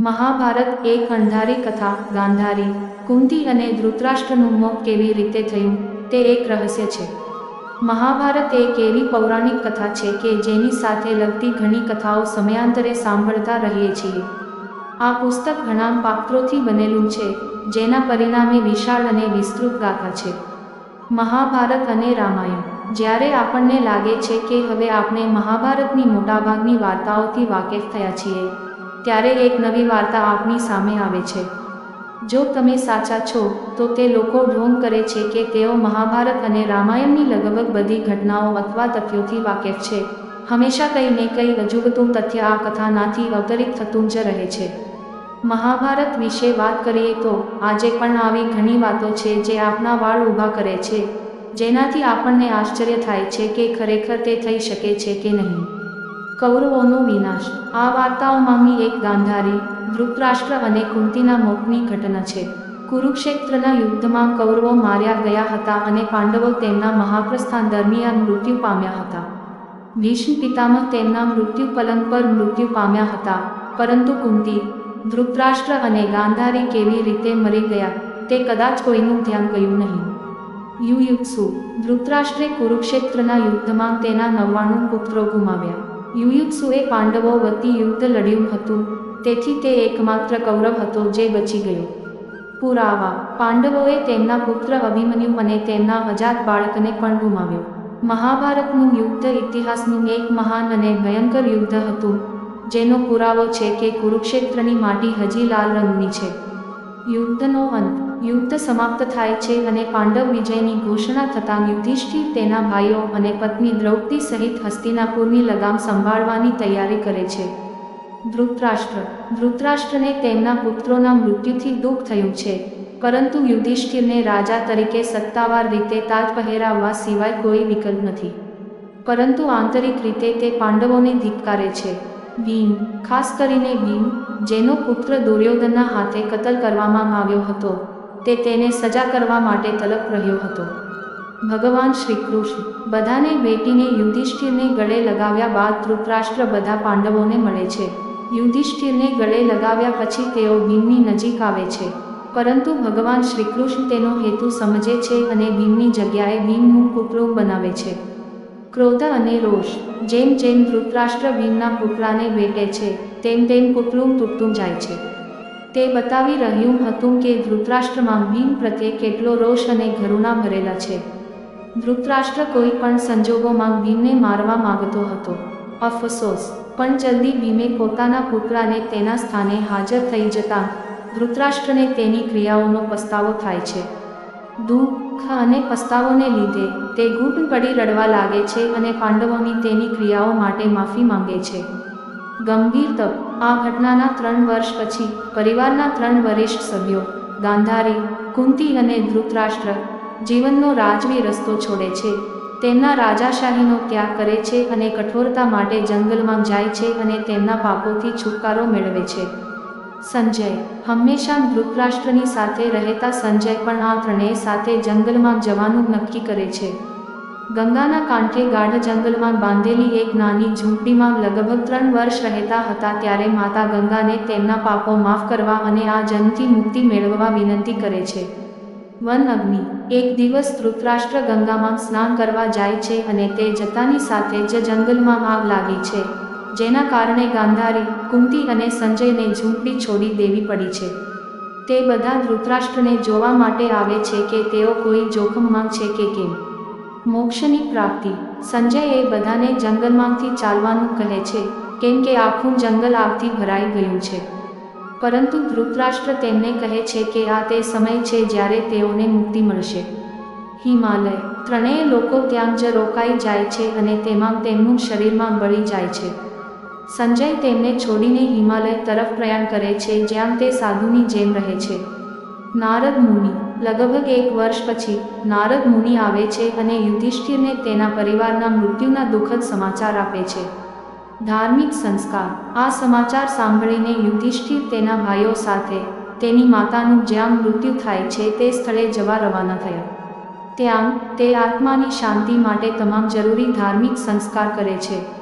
મહાભારત એક અંધારી કથા, ગાંધારી, કુંતી અને ધૃતરાષ્ટ્રનું મોત કેવી રીતે થયું, તે એક રહસ્ય છે. મહાભારત એક એવી પૌરાણિક કથા છે કે જેની સાથે લગતી ઘણી કથાઓ સમયાંતરે સાંભળતા રહીએ છીએ. આ પુસ્તક ઘણા પાત્રોથી બનેલું છે, જેના પરિણામે વિશાળ અને વિસ્તૃત ગાથા છે. મહાભારત અને રામાયણ. જ્યારે આપણને લાગે છે કે હવે આપણે મહાભારતની મોટાભાગની વાર્તાઓથી વાકેફ થયા છીએ ત્યારે એક નવી વાર્તા આપની સામે આવે છે. જો તમે સાચા છો, તો તે લોકો ઢોંગ કરે છે કે તેઓ મહાભારત અને રામાયણની લગભગ બધી ઘટનાઓ અથવા તથ્યોથી વાકેફ છે. હંમેશા કંઈ ને કંઈ અજુગતું તથ્ય આ કથાનાથી અવતરિત થતું જ રહે છે. મહાભારત વિશે વાત કરીએ તો, આજે પણ આવી ઘણી વાતો છે જે આપના વાળ ઊભા કરે છે, જેનાથી આપણને આશ્ચર્ય થાય છે કે ખરેખર તે થઈ શકે છે કે નહીં. કૌરવોનો વિનાશ. આ વાર્તાઓમાંની એક ગાંધારી ધૃતરાષ્ટ્ર અને કુંતીના મોતની ઘટના છે. કુરુક્ષેત્રના યુદ્ધમાં કૌરવો માર્યા ગયા હતા અને પાંડવો તેમના મહાપ્રસ્થાન દરમિયાન મૃત્યુ પામ્યા હતા. ભીષ્મ પિતામહ તેમના મૃત્યુ પલંગ પર મૃત્યુ પામ્યા હતા. પરંતુ કુંતી ધૃતરાષ્ટ્ર અને ગાંધારી કેવી રીતે મરી ગયા, તે કદાચ કોઈનું ધ્યાન ગયું નહીં. યુયુત્સુ ધૃતરાષ્ટ્રે કુરુક્ષેત્રના યુદ્ધમાં તેના નવ્વાણું પુત્રો ગુમાવ્યા. યુયુત્સુએ પાંડવો વતી યુદ્ધ લડ્યું હતું. તેથી તે એકમાત્ર કૌરવ હતો જે બચી ગયો. પુરાવા. પાંડવોએ તેમના પુત્ર અભિમન્યુ અને તેમના અજાત બાળકને પણ ગુમાવ્યો. મહાભારતનું યુદ્ધ ઇતિહાસનું એક મહાન અને ભયંકર યુદ્ધ હતું, જેનો પુરાવો છે કે કુરુક્ષેત્રની માટી હજી લાલ રંગની છે. યુદ્ધનો અંત. યુદ્ધ સમાપ્ત થાય છે અને પાંડવ વિજયની ઘોષણા થતાં યુધિષ્ઠિર તેના ભાઈઓ અને પત્ની દ્રૌપદી સહિત હસ્તિનાપુરની લગામ સંભાળવાની તૈયારી કરે છે. ધૃતરાષ્ટ્ર. ધૃતરાષ્ટ્રને તેમના પુત્રોના મૃત્યુથી દુઃખ થયું છે. પરંતુ યુધિષ્ઠિરને રાજા તરીકે સત્તાવાર રીતે તાજ પહેરાવવા સિવાય કોઈ વિકલ્પ નથી. પરંતુ આંતરિક રીતે તે પાંડવોને ધિક્કારે છે. ભીમ, ખાસ કરીને ભીમ, જેનો પુત્ર દુર્યોધનના હાથે કતલ કરવામાં આવ્યો હતો. તે તેને સજા કરવા માટે તલપ રહ્યો હતો. ભગવાન શ્રી કૃષ્ણ બધાને ભેટીને યુધિષ્ઠિરને ગળે લગાવ્યા બાદ ધૃતરાષ્ટ્ર બધા પાંડવોને મળે છે. યુધિષ્ઠિરને ગળે લગાવ્યા પછી તેઓ ભીમની નજીક આવે છે. પરંતુ ભગવાન શ્રીકૃષ્ણ તેનો હેતુ સમજે છે અને ભીમની જગ્યાએ ભીમનું પુતળું બનાવે છે. ક્રોધ અને રોષ, જેમ જેમ ધૃતરાષ્ટ્ર ભીમના પુતળાને ભેટે છે, તેમ તેમ પુતળું તૂટતું જાય છે. તે બતાવી રહ્યું હતું કે ધૃતરાષ્ટ્રમાં ભીમ પ્રત્યે કેટલો રોષ અને ઘરુણા ભરેલા છે. ધૃતરાષ્ટ્ર કોઈ પણ સંજોગોમાં ભીમને મારવા માંગતો હતો. અફસોસ. પણ જલ્દી ભીમે પોતાના પુતળાને તેના સ્થાને હાજર થઈ જતાં ધૃતરાષ્ટ્રને તેની ક્રિયાઓનો પસ્તાવો થાય છે. દુઃખ અને પસ્તાવોને લીધે તે ઘૂંટ પડી રડવા લાગે છે અને પાંડવોની તેની ક્રિયાઓ માટે માફી માંગે છે. ગંભીર તપ. આ ઘટનાના ત્રણ વર્ષ પછી પરિવારના ત્રણ વરિષ્ઠ સભ્યો, ગાંધારી, કુંતી અને ધૃતરાષ્ટ્ર, જીવનનો રાજવી રસ્તો છોડે છે. તેમના રાજાશાહીનો ત્યાગ કરે છે અને કઠોરતા માટે જંગલમાં જાય છે અને તેમના પાપોથી છુટકારો મેળવે છે. સંજય. હંમેશા ધૃતરાષ્ટ્રની સાથે રહેતા સંજય પણ આ ત્રણેય સાથે જંગલમાં જવાનું નક્કી કરે છે. ગંગાના કાંઠે ગાઢ જંગલમાં બાંધેલી એક નાની ઝૂંપડીમાં લગભગ ત્રણ વર્ષ રહેતા હતા ત્યારે માતા ગંગાને તેમના પાપો માફ કરવા અને આ જન્મથી મુક્તિ મેળવવા વિનંતી કરે છે. વન અગ્નિ. એક દિવસ ધૃતરાષ્ટ્ર ગંગામાં સ્નાન કરવા જાય છે અને તે જતાની સાથે જ જંગલમાં આગ લાગી છે. જેના કારણે ગાંધારી, કુંતી અને સંજયને ઝૂંપડી છોડી દેવી પડી છે. તે બધા ધૃતરાષ્ટ્રને જોવા માટે આવે છે કે તેઓ કોઈ જોખમમાં છે કે કેમ. મોક્ષની પ્રાપ્તિ. સંજય એ બધાને જંગલમાંથી ચાલવાનું કહે છે, કેમ કે આખું જંગલ આગથી ભરાઈ ગયું છે. પરંતુ ધૃતરાષ્ટ્ર તેમને કહે છે કે આ તે સમય છે જ્યારે તેઓને મુક્તિ મળશે. હિમાલય. ત્રણેય લોકો ત્યાં જ રોકાઈ જાય છે અને તેમાં તેમનું શરીરમાં બળી જાય છે. સંજય તેમને છોડીને હિમાલય તરફ પ્રયાણ કરે છે, જ્યાં તે સાધુની જેમ રહે છે. નારદ મુનિ. લગભગ એક વર્ષ પછી નારદ મુનિ આવે છે અને યુધિષ્ઠિરને તેના પરિવારના મૃત્યુના દુઃખદ સમાચાર આપે છે. ધાર્મિક સંસ્કાર. આ સમાચાર સાંભળીને યુધિષ્ઠિર તેના ભાઈઓ સાથે તેની માતાનું જ્યાં મૃત્યુ થાય છે તે સ્થળે જવા રવાના થયા. ત્યાં તે આત્માની શાંતિ માટે તમામ જરૂરી ધાર્મિક સંસ્કાર કરે છે.